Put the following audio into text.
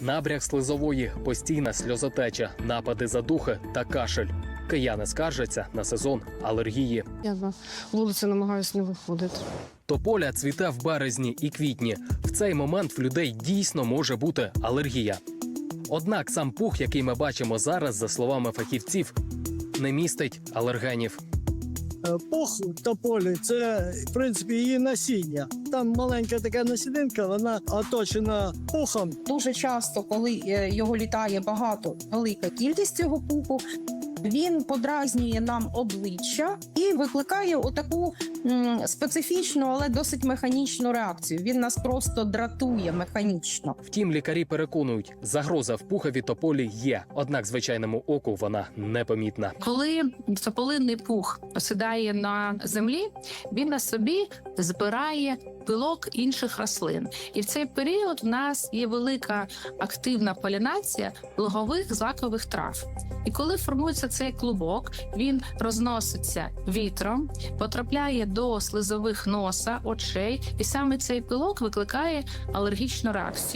Набряг слизової, постійна сльозотеча, напади задухи та кашель. Кияни скаржаться на сезон алергії. Я на вулицю намагаюся не виходити. Тополя цвіте в березні і квітні. В цей момент в людей дійсно може бути алергія. Однак сам пух, який ми бачимо зараз, за словами фахівців, не містить алергенів. Е, Пух тополі це в принципі її насіння. Там маленька така насінинка, вона оточена пухом. Дуже часто, коли е, його літає багато, велика кількість цього пуху, він подразнює нам обличчя і викликає отаку м, специфічну, але досить механічну реакцію. Він нас просто дратує механічно. Втім, лікарі переконують, загроза в пухові тополі є, однак звичайному оку вона непомітна. Коли тополинний пух осідає на землі, він на собі збирає пилок інших рослин, і в цей період в нас є велика активна полінація лугових злакових трав. І коли формується цей клубок, він розноситься вітром, потрапляє до слизових носа, очей, і саме цей пилок викликає алергічну реакцію.